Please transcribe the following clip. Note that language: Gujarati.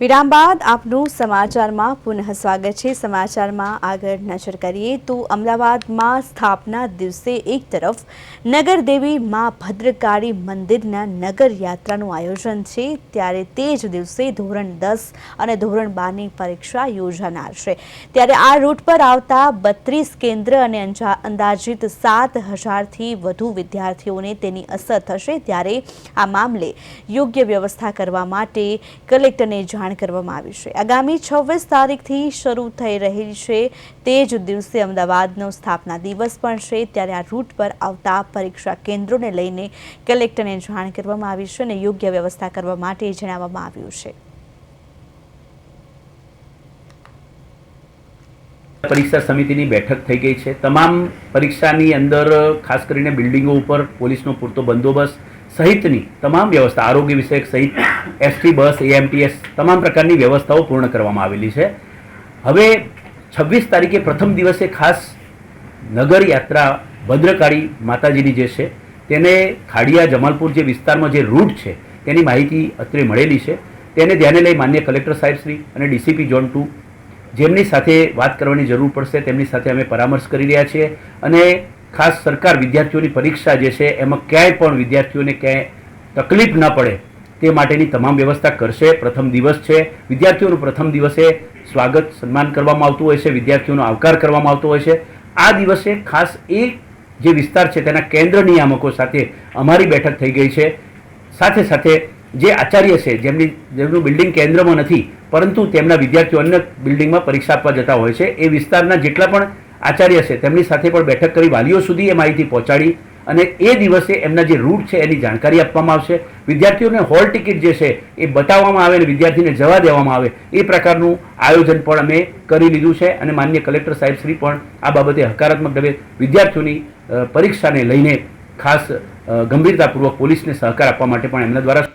વિરામ બાદ આપનું સમાચારમાં પુનઃ સ્વાગત છે. સમાચારમાં આગળ નજર કરીએ તો અમદાવાદમાં સ્થાપના દિવસે એક તરફ નગરદેવી મા ભદ્રકાળી મંદિરના નગર યાત્રાનું આયોજન છે, ત્યારે તે જ દિવસે ધોરણ દસ અને ધોરણ બારની પરીક્ષા યોજાનાર છે. ત્યારે આ રૂટ પર આવતા બત્રીસ કેન્દ્ર અને અંદાજિત સાત હજારથી વધુ વિદ્યાર્થીઓને તેની અસર થશે, ત્યારે આ મામલે યોગ્ય વ્યવસ્થા કરવા માટે કલેક્ટરને જાણ કરવામાં આવ્યું છે. આગામી છવ્વીસ તારીખથી શરૂ થઈ રહી છે તે જ દિવસે અમદાવાદનો સ્થાપના દિવસ પણ છે. ત્યારે આ રૂટ પર આવતા પરીક્ષા કેન્દ્રોને લઈને કલેક્ટરને જાણ કરવામાં આવી છે અને યોગ્ય વ્યવસ્થા કરવા માટે જણાવવામાં આવ્યું છે. પરીક્ષા સમિતિની બેઠક થઈ ગઈ છે. તમામ પરીક્ષાની અંદર ખાસ કરીને બિલ્ડિંગો ઉપર પોલીસનો પૂરતો બંદોબસ્ત સહિતની તમામ વ્યવસ્થા, આરોગ્ય વિષયક સહિત, એસટી, બસ એએમટીએસ તમામ પ્રકારની વ્યવસ્થાઓ પૂર્ણ કરવામાં આવેલી છે. હવે છવ્વીસ તારીખે પ્રથમ દિવસે ખાસ નગર યાત્રા ભદ્રકાળી માતાજીની જે છે, તેને ખાડિયા, જમાલપુર જે વિસ્તારમાં જે રૂટ છે, તેની માહિતી અત્રે મળેલી છે. તેને ધ્યાને લઈ માન્ય કલેક્ટર સાહેબશ્રી અને ડીસીપી ઝોન ટુ જેમની સાથે વાત કરવાની જરૂર પડશે, તેમની સાથે અમે પરામર્શ કરી રહ્યા છીએ અને ખાસ સરકાર વિદ્યાર્થીઓની પરીક્ષા જે છે, એમાં ક્યાંય પણ વિદ્યાર્થીઓને ક્યાંય તકલીફ ન પડે, તે માટેની તમામ વ્યવસ્થા કરશે. પ્રથમ દિવસ છે. વિદ્યાર્થીઓનું પ્રથમ દિવસે સ્વાગત, સન્માન કરવામાં આવતું હોય છે. વિદ્યાર્થીઓનો આવકાર કરવામાં આવતો હોય છે. આ દિવસે ખાસ એ જે વિસ્તાર છે, તેના કેન્દ્ર નિયામકો સાથે અમારી બેઠક થઈ ગઈ છે. સાથે સાથે જે આચાર્ય છે, જેમની, જેમનું બિલ્ડિંગ કેન્દ્રમાં નથી, પરંતુ તેમના વિદ્યાર્થીઓ અન્ય બિલ્ડિંગમાં પરીક્ષા આપવા જતા હોય છે. એ વિસ્તારના જેટલા પણ આચાર્ય છે, તેમની સાથે પણ બેઠક કરી વાલીઓ સુધી એ માહિતી પહોંચાડી અને એ દિવસે એમના જે રૂટ છે એની જાણકારી આપવામાં આવશે. વિદ્યાર્થીઓને હોલ ટિકિટ જે છે એ બતાવવામાં આવે અને વિદ્યાર્થીને જવા દેવામાં આવે, એ પ્રકારનું આયોજન પણ અમે કરી લીધું છે અને માન્ય કલેક્ટર સાહેબ શ્રી પણ આ બાબતે હકારાત્મક ઢબે વિદ્યાર્થીઓની પરીક્ષાને લઈને ખાસ ગંભીરતાપૂર્વક પોલીસને સહકાર આપવા માટે પણ એમના દ્વારા